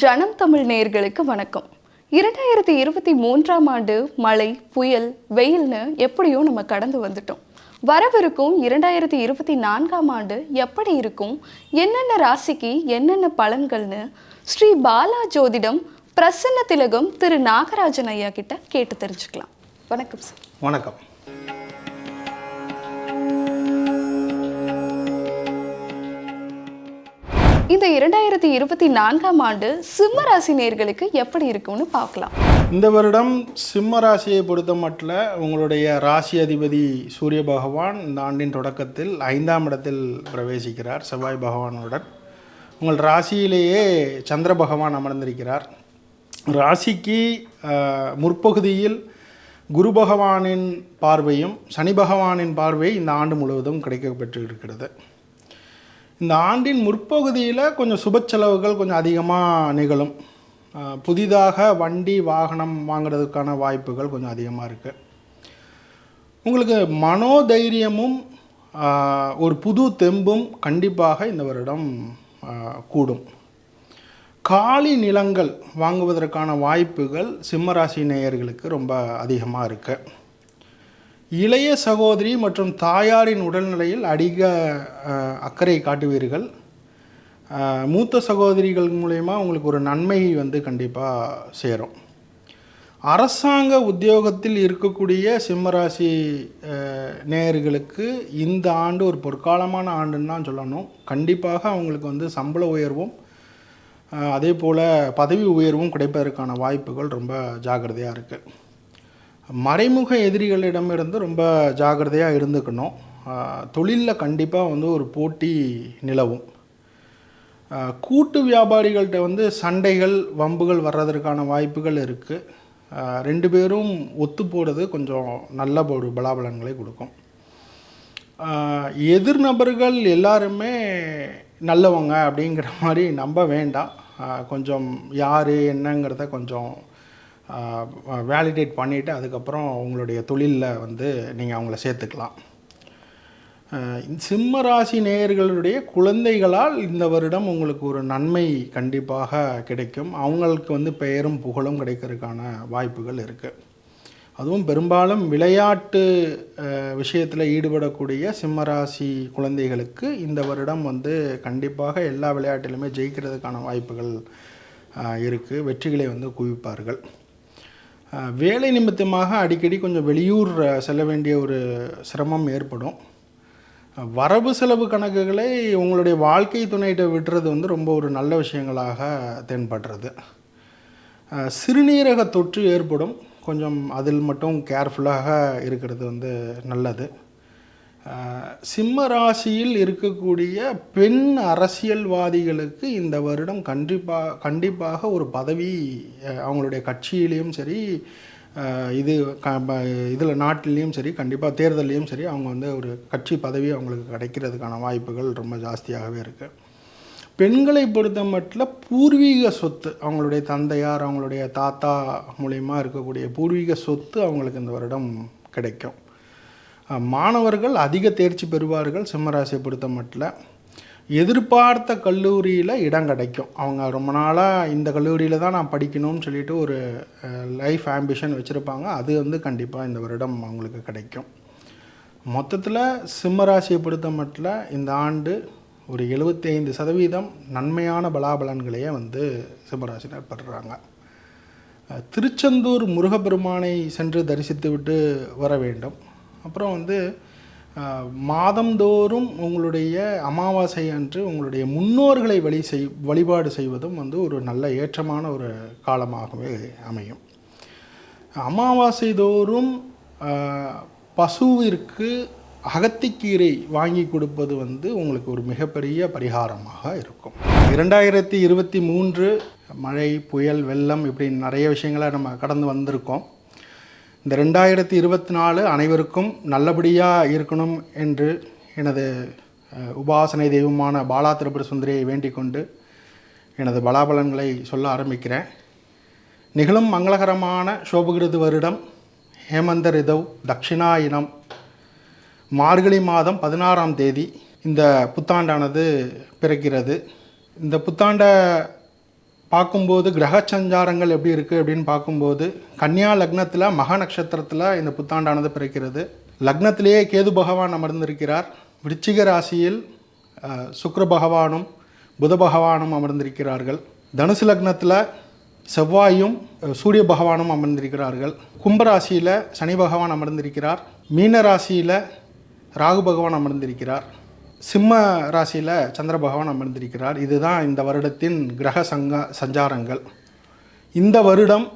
ஜனம் தமிழ் நேயர்களுக்கு வணக்கம். இரண்டாயிரத்தி இருபத்தி மூன்றாம் ஆண்டு மழை புயல் வெயில்னு எப்படியோ நம்ம கடந்து வந்துட்டோம். வரவிருக்கும் இரண்டாயிரத்தி இருபத்தி நான்காம் ஆண்டு எப்படி இருக்கும் என்னென்ன ராசிக்கு என்னென்ன பலன்கள்னு ஸ்ரீ பாலா ஜோதிடம் பிரசன்ன திலகம் திரு நாகராஜன் ஐயா கிட்ட கேட்டு தெரிஞ்சுக்கலாம். வணக்கம் சார். வணக்கம். இந்த இரண்டாயிரத்தி இருபத்தி நான்காம் ஆண்டு சிம்ம ராசி நேர்களுக்கு எப்படி இருக்கும்னு பார்க்கலாம். இந்த வருடம் சிம்ம ராசியை பொறுத்த மட்டில் உங்களுடைய ராசி அதிபதி சூரிய பகவான் இந்த ஆண்டின் தொடக்கத்தில் ஐந்தாம் இடத்தில் பிரவேசிக்கிறார் செவ்வாய் பகவானுடன். உங்கள் ராசியிலேயே சந்திர பகவான் அமர்ந்திருக்கிறார். ராசிக்கு முற்பகுதியில் குரு பகவானின் பார்வையும் சனி பகவானின் பார்வை இந்த ஆண்டு முழுவதும் கிடைக்கப்பெற்று இருக்கிறது இந்த ஆண்டின் முற்பகுதியில் கொஞ்சம் சுப செலவுகள் கொஞ்சம் அதிகமாக நிகழும். புதிதாக வண்டி வாகனம் வாங்குறதுக்கான வாய்ப்புகள் கொஞ்சம் அதிகமாக இருக்குது உங்களுக்கு மனோதைரியமும் ஒரு புது தெம்பும் கண்டிப்பாக இந்த வருடம் கூடும். காலி நிலங்கள் வாங்குவதற்கான வாய்ப்புகள் சிம்மராசி நேயர்களுக்கு ரொம்ப அதிகமாக இருக்குது இளைய சகோதரி மற்றும் தாயாரின் உடல்நிலையில் அதிக அக்கறை காட்டுவீர்கள். மூத்த சகோதரிகள் மூலயமா உங்களுக்கு ஒரு நன்மை வந்து கண்டிப்பாக சேரும். அரசாங்க உத்தியோகத்தில் இருக்கக்கூடிய சிம்மராசி நேயர்களுக்கு இந்த ஆண்டு ஒரு பொற்காலமான ஆண்டுன்னு தான் சொல்லணும். கண்டிப்பாக அவங்களுக்கு வந்து சம்பள உயர்வும் அதே போல் பதவி உயர்வும் கிடைப்பதற்கான வாய்ப்புகள் ரொம்ப ஜாக்கிரதையாக இருக்குது மறைமுக எதிரிகளிடமிருந்து ரொம்ப ஜாக்கிரதையாக இருந்துக்கணும். தொழிலில் கண்டிப்பாக வந்து ஒரு போட்டி நிலவும். கூட்டு வியாபாரிகள்கிட்ட வந்து சண்டைகள் வம்புகள் வர்றதற்கான வாய்ப்புகள் இருக்குது ரெண்டு பேரும் ஒத்து போகிறது கொஞ்சம் நல்ல ஒரு பலாபலன்களை கொடுக்கும். எதிர்நபர்கள் எதிர் நபர்கள் எல்லாருமே நல்லவங்க அப்படிங்கிற மாதிரி நம்ப வேண்டாம். கொஞ்சம் யார் என்னங்கிறத கொஞ்சம் வேலிடேட் பண்ணிவிட்டு அதுக்கப்புறம் உங்களுடைய தொழிலில் வந்து நீங்கள் அவங்கள சேர்த்துக்கலாம். சிம்ம ராசி நேயர்களுடைய குழந்தைகளால் இந்த வருடம் உங்களுக்கு ஒரு நன்மை கண்டிப்பாக கிடைக்கும். அவங்களுக்கு வந்து பெயரும் புகழும் கிடைக்கிறதுக்கான வாய்ப்புகள் இருக்குது அதுவும் பெரும்பாலும் விளையாட்டு விஷயத்தில் ஈடுபடக்கூடிய சிம்மராசி குழந்தைகளுக்கு இந்த வருடம் வந்து கண்டிப்பாக எல்லா விளையாட்டிலுமே ஜெயிக்கிறதுக்கான வாய்ப்புகள் இருக்குது வெற்றிகளை வந்து குவிப்பார்கள். வேலை நிமித்தமாக அடிக்கடி கொஞ்சம் வெளியூர் செல்ல வேண்டிய ஒரு சிரமம் ஏற்படும். வரவு செலவு கணக்குகளை உங்களுடைய வாழ்க்கை துணையிட்ட விட்டுறது வந்து ரொம்ப ஒரு நல்ல விஷயங்களாக தென்படுறது. சிறுநீரக தொற்று ஏற்படும். கொஞ்சம் அதில் மட்டும் கேர்ஃபுல்லாக இருக்கிறது வந்து நல்லது. சிம்ம ராசியில் இருக்கக்கூடிய பெண் அரசியல்வாதிகளுக்கு இந்த வருடம் கண்டிப்பாக கண்டிப்பாக ஒரு பதவி அவங்களுடைய கட்சியிலையும் சரி இது க இதில் நாட்டிலையும் சரி கண்டிப்பாக தேர்தல்லையும் சரி அவங்க வந்து ஒரு கட்சி பதவி அவங்களுக்கு கிடைக்கிறதுக்கான வாய்ப்புகள் ரொம்ப ஜாஸ்தியாகவே இருக்குது பெண்களை பொறுத்த மட்டும் பூர்வீக சொத்து அவங்களுடைய தந்தையார் அவங்களுடைய தாத்தா மூலயமா இருக்கக்கூடிய பூர்வீக சொத்து அவங்களுக்கு இந்த வருடம் கிடைக்கும். மாணவர்கள் அதிக தேர்ச்சி பெறுவார்கள் சிம்மராசியை பொறுத்த மட்டில். எதிர்பார்த்த கல்லூரியில் இடம் கிடைக்கும். அவங்க ரொம்ப நாளாக இந்த கல்லூரியில் தான் நான் படிக்கணும்னு சொல்லிட்டு ஒரு லைஃப் ஆம்பிஷன் வச்சுருப்பாங்க. அது வந்து கண்டிப்பாக இந்த வருடம் அவங்களுக்கு கிடைக்கும். மொத்தத்தில் சிம்மராசியை பொறுத்த மட்டில் இந்த ஆண்டு ஒரு 75% சதவீதம் நன்மையான பலாபலன்களையே வந்து சிம்மராசினர் பெறுறாங்க. திருச்செந்தூர் முருகப்பெருமானை சென்று தரிசித்து விட்டு வர வேண்டும். அப்புறம் வந்து மாதந்தோறும் உங்களுடைய அமாவாசை அன்று உங்களுடைய முன்னோர்களை வழி செய் வழிபாடு செய்வதும் வந்து ஒரு நல்ல ஏற்றமான ஒரு காலமாகவே அமையும். அமாவாசை தோறும் பசுவிற்கு அகத்திக்கீரை வாங்கி கொடுப்பது வந்து உங்களுக்கு ஒரு மிகப்பெரிய பரிகாரமாக இருக்கும். இரண்டாயிரத்தி இருபத்தி மூன்று மழை புயல் வெள்ளம் இப்படி நிறைய விஷயங்களை நம்ம கடந்து வந்திருக்கோம். இந்த ரெண்டாயிரத்தி இருபத்தி நாலு அனைவருக்கும் நல்லபடியாக இருக்கணும் என்று எனது உபாசனை தெய்வமான பாலா திரிபுர சுந்தரியை வேண்டிக் கொண்டு எனது பலாபலன்களை சொல்ல ஆரம்பிக்கிறேன். நிகழும் மங்களகரமான சோபகிருது வருடம் ஹேமந்த ரிதவ் தக்ஷிணாயினம் மார்கழி மாதம் பதினாறாம் தேதி இந்த புத்தாண்டானது பிறக்கிறது. இந்த புத்தாண்டை பார்க்கும்போது கிரக சஞ்சாரங்கள் எப்படி இருக்குது அப்படின்னு பார்க்கும்போது கன்னியா லக்னத்தில் மகா நட்சத்திரத்தில் இந்த புத்தாண்டானது பிறக்கிறது. லக்னத்திலேயே கேது பகவான் அமர்ந்திருக்கிறார். விருச்சிக ராசியில் சுக்கர பகவானும் புத பகவானும் அமர்ந்திருக்கிறார்கள். தனுசு லக்னத்தில் செவ்வாயும் சூரிய பகவானும் அமர்ந்திருக்கிறார்கள். கும்பராசியில் சனி பகவான் அமர்ந்திருக்கிறார். மீன ராசியில் ராகு பகவான் அமர்ந்திருக்கிறார். சிம்ம ராசியில் சந்திர பகவான் அமர்ந்திருக்கிறார். இதுதான் இந்த வருடத்தின் கிரக சங்க சஞ்சாரங்கள். இந்த வருடம்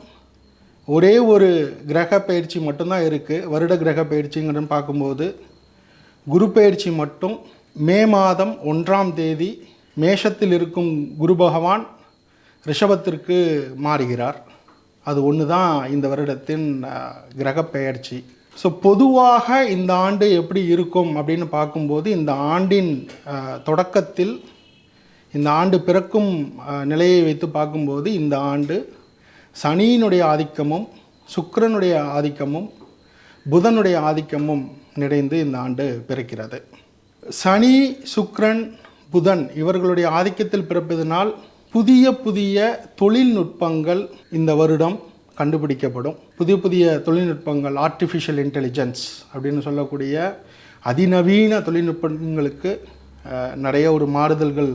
ஒரே ஒரு கிரக பயிற்சி மட்டும்தான் இருக்குது வருட கிரக பயிற்சிங்கிறன்னு பார்க்கும்போது குரு பயிற்சி மட்டும் மே மாதம் ஒன்றாம் தேதி மேஷத்தில் இருக்கும் குரு பகவான் ரிஷபத்திற்கு மாறுகிறார். அது ஒன்று தான் இந்த வருடத்தின் கிரக பெயர்ச்சி ஸோ பொதுவாக இந்த ஆண்டு எப்படி இருக்கும் அப்படின்னு பார்க்கும்போது இந்த ஆண்டின் தொடக்கத்தில் இந்த ஆண்டு பிறக்கும் நிலையை வைத்து பார்க்கும்போது இந்த ஆண்டு சனியினுடைய ஆதிக்கமும் சுக்கரனுடைய ஆதிக்கமும் புதனுடைய ஆதிக்கமும் நிறைந்து இந்த ஆண்டு பிறக்கிறது. சனி சுக்ரன் புதன் இவர்களுடைய ஆதிக்கத்தில் பிறப்பதனால் புதிய புதிய தொழில்நுட்பங்கள் இந்த வருடம் கண்டுபிடிக்கப்படும். புதிய புதிய தொழில்நுட்பங்கள் ஆர்டிஃபிஷியல் இன்டெலிஜென்ஸ் அப்படின்னு சொல்லக்கூடிய அதிநவீன தொழில்நுட்பங்களுக்கு நிறைய ஒரு மாறுதல்கள்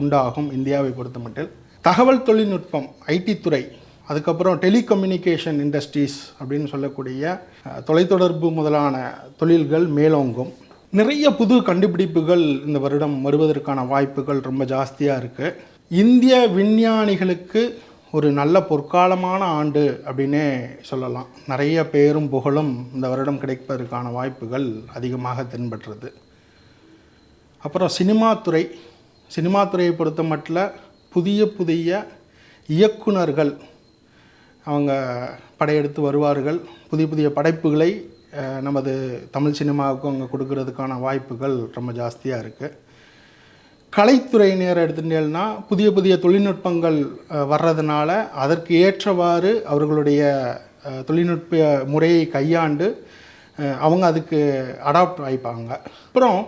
உண்டாகும் இந்தியாவை பொறுத்தமட்டில் தகவல் தொழில்நுட்பம் ஐடி துறை அதுக்கப்புறம் டெலிகம்யூனிகேஷன் இண்டஸ்ட்ரீஸ் அப்படின்னு சொல்லக்கூடிய தொலைத்தொடர்பு முதலான தொழில்கள் மேலோங்கும். நிறைய புது கண்டுபிடிப்புகள் இந்த வருடம் வருவதற்கான வாய்ப்புகள் ரொம்ப ஜாஸ்தியாக இருக்குது இந்திய விஞ்ஞானிகளுக்கு ஒரு நல்ல பொற்காலமான ஆண்டு அப்படின்னே சொல்லலாம். நிறைய பேரும் புகழும் இந்த வருடம் கிடைப்பதற்கான வாய்ப்புகள் அதிகமாக தென்படுறது அப்புறம் சினிமா துறை. சினிமா துறையை பொறுத்த மட்டில் புதிய புதிய இயக்குனர்கள் அவங்க படையெடுத்து வருவார்கள். புதிய புதிய படைப்புகளை நமது தமிழ் சினிமாவுக்கு அவங்க கொடுக்கறதுக்கான வாய்ப்புகள் ரொம்ப ஜாஸ்தியாக இருக்குது கலைத்துறையினர் எடுத்துட்டேன்னா புதிய புதிய தொழில்நுட்பங்கள் வர்றதுனால அதற்கு ஏற்றவாறு அவர்களுடைய தொழில்நுட்ப முறையை கையாண்டு அவங்க அதுக்கு அடாப்ட் ஆகிப்பாங்க அப்புறம்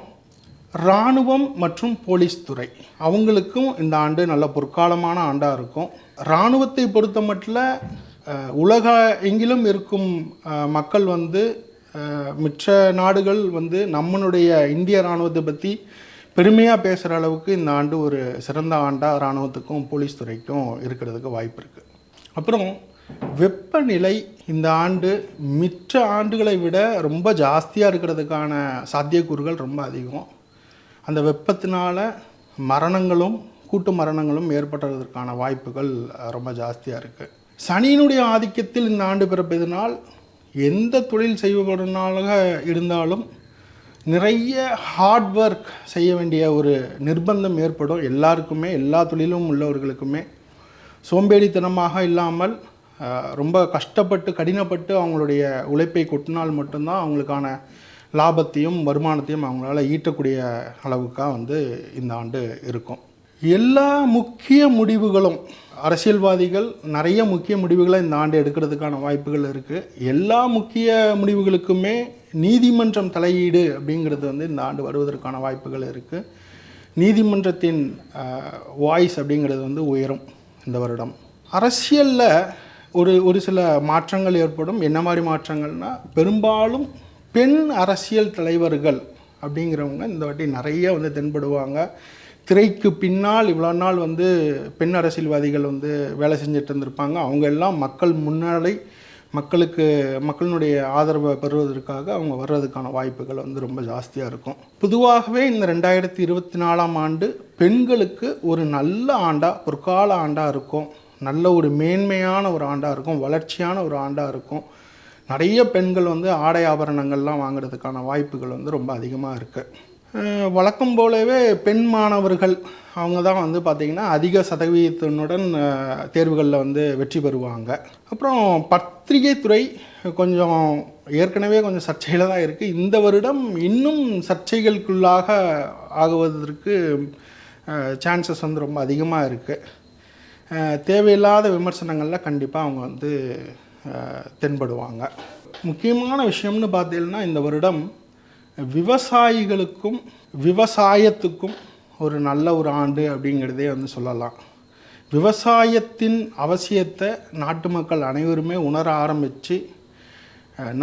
இராணுவம் மற்றும் போலீஸ் துறை. அவங்களுக்கும் இந்த ஆண்டு நல்ல பொற்காலமான ஆண்டாக இருக்கும். இராணுவத்தை பொறுத்த மட்டும் உலக எங்கிலும் இருக்கும் மக்கள் வந்து அஹ், மற்ற நாடுகள் வந்து நம்மளுடைய இந்திய இராணுவத்தை பற்றி பெருமையாக பேசுகிற அளவுக்கு இந்த ஆண்டு ஒரு சிறந்த ஆண்டாக இராணுவத்துக்கும் போலீஸ் துறைக்கும் இருக்கிறதுக்கு வாய்ப்பு இருக்குது அப்புறம் வெப்பநிலை இந்த ஆண்டு மிச்ச ஆண்டுகளை விட ரொம்ப ஜாஸ்தியாக இருக்கிறதுக்கான சாத்தியக்கூறுகள் ரொம்ப அதிகம். அந்த வெப்பத்தினால மரணங்களும் கூட்டு மரணங்களும் ஏற்படுறதுக்கான வாய்ப்புகள் ரொம்ப ஜாஸ்தியாக இருக்குது சனியினுடைய ஆதிக்கத்தில் இந்த ஆண்டு பிறப்பதினால் எந்த தொழில் செய்வதனால இருந்தாலும் நிறைய ஹார்ட் ஒர்க் செய்ய வேண்டிய ஒரு நிர்பந்தம் ஏற்படும். எல்லாருக்குமே எல்லா தொழிலும் உள்ளவர்களுக்குமே. சோம்பேறித்தனமாக இல்லாமல் ரொம்ப கஷ்டப்பட்டு கடினப்பட்டு அவங்களுடைய உழைப்பை கொட்டினால் மட்டும்தான் அவங்களுக்கான லாபத்தையும் வருமானத்தையும் அவங்களால ஈட்டக்கூடிய அளவுக்காக வந்து இந்த ஆண்டு இருக்கும். எல்லா முக்கிய முடிவுகளும் அரசியல்வாதிகள் நிறைய முக்கிய முடிவுகளை இந்த ஆண்டு எடுக்கிறதுக்கான வாய்ப்புகள் இருக்குது எல்லா முக்கிய முடிவுகளுக்குமே நீதிமன்றம் தலையீடு அப்படிங்கிறது வந்து இந்த ஆண்டு வருவதற்கான வாய்ப்புகள் இருக்குது நீதிமன்றத்தின் வாய்ஸ் அப்படிங்கிறது வந்து உயரும் இந்த வருடம். அரசியலில் ஒரு ஒரு சில மாற்றங்கள் ஏற்படும். என்ன மாதிரி மாற்றங்கள்னால் பெரும்பாலும் பெண் அரசியல் தலைவர்கள் அப்படிங்கிறவங்க இந்த வாட்டி நிறைய வந்து தென்படுவாங்க. திரைக்கு பின்னால் இவ்வளோ நாள் வந்து பெண் அரசியல்வாதிகள் வந்து வேலை செஞ்சுட்டு இருந்திருப்பாங்க. அவங்க எல்லாம் மக்கள் முன்னாடி மக்களுக்கு மக்களினுடைய ஆதரவை பெறுவதற்காக அவங்க வர்றதுக்கான வாய்ப்புகள் வந்து ரொம்ப ஜாஸ்தியாக இருக்கும். பொதுவாகவே இந்த ரெண்டாயிரத்தி இருபத்தி நாலாம் ஆண்டு பெண்களுக்கு ஒரு நல்ல ஆண்டாக பொற்கால ஆண்டாக இருக்கும். நல்ல ஒரு மேன்மையான ஒரு ஆண்டாக இருக்கும். வளர்ச்சியான ஒரு ஆண்டாக இருக்கும். நிறைய பெண்கள் வந்து ஆடை ஆபரணங்கள்லாம் வாங்குறதுக்கான வாய்ப்புகள் வந்து ரொம்ப அதிகமாக இருக்குது வழக்கம் போலவே பெண் மாணவர்கள் அவங்க தான் வந்து பார்த்திங்கன்னா அதிக சதவீதத்தினுடன் தேர்வுகளில் வந்து வெற்றி பெறுவாங்க. அப்புறம் பத்திரிகை துறை கொஞ்சம் ஏற்கனவே கொஞ்சம் சர்ச்சையில் தான் இருக்குது இந்த வருடம் இன்னும் சர்ச்சைகளுக்குள்ளாக ஆகுவதற்கு சான்சஸ் வந்து ரொம்ப அதிகமாக இருக்குது தேவையில்லாத விமர்சனங்களில் கண்டிப்பாக அவங்க வந்து தென்படுவாங்க. முக்கியமான விஷயம்னு பார்த்தீங்கன்னா இந்த வருடம் விவசாயிகளுக்கும் விவசாயத்துக்கும் ஒரு நல்ல ஒரு ஆண்டு அப்படிங்கிறதே வந்து சொல்லலாம். விவசாயத்தின் அவசியத்தை நாட்டு மக்கள் அனைவருமே உணர ஆரம்பித்து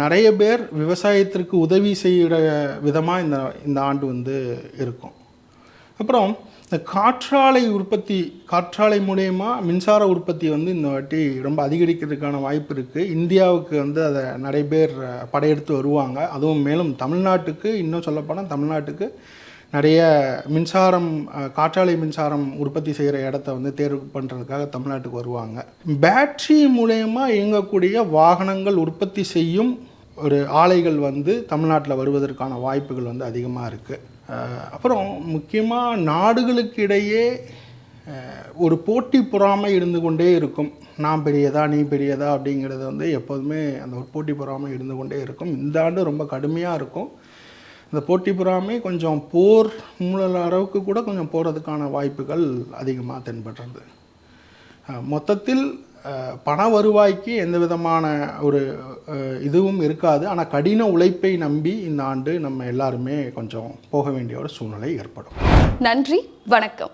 நிறைய பேர் விவசாயத்திற்கு உதவி செய்கிற விதமாக இந்த இந்த ஆண்டு வந்து இருக்கும். அப்புறம் இந்த காற்றாலை உற்பத்தி காற்றாலை மூலயமா மின்சார உற்பத்தி வந்து இந்த வாட்டி ரொம்ப அதிகரிக்கிறதுக்கான வாய்ப்பு இருக்குது இந்தியாவுக்கு வந்து அதை நிறைய பேர் படையெடுத்து வருவாங்க. அதுவும் மேலும் தமிழ்நாட்டுக்கு இன்னும் சொல்லப்போனால் தமிழ்நாட்டுக்கு நிறைய மின்சாரம் காற்றாலை மின்சாரம் உற்பத்தி செய்கிற இடத்த வந்து தேர்வு பண்ணுறதுக்காக தமிழ்நாட்டுக்கு வருவாங்க. பேட்ரி மூலயமா இயங்கக்கூடிய வாகனங்கள் உற்பத்தி செய்யும் ஒரு ஆலைகள் வந்து தமிழ்நாட்டில் வருவதற்கான வாய்ப்புகள் வந்து அதிகமாக இருக்குது அப்புறம் முக்கியமாக நாடுகளுக்கு இடையே ஒரு போட்டி பொறாமை இருந்து கொண்டே இருக்கும். நான் பெரியதா நீ பெரியதா அப்படிங்கிறது வந்து எப்போதுமே அந்த ஒரு போட்டி பொறாமை இருந்து கொண்டே இருக்கும். இந்த ஆண்டு ரொம்ப கடுமையாக இருக்கும். இந்த போட்டி பொறாமை கொஞ்சம் போர் மூலல அளவுக்கு கூட கொஞ்சம் போகிறதுக்கான வாய்ப்புகள் அதிகமாக தென்படுறது. மொத்தத்தில் பண வருவாய்க்கு எந்த விதமான ஒரு இதுவும் இருக்காது. ஆனால் கடின உழைப்பை நம்பி இந்த ஆண்டு நம்ம எல்லாருமே கொஞ்சம் போக வேண்டிய ஒரு சூழ்நிலை ஏற்படும். நன்றி வணக்கம்.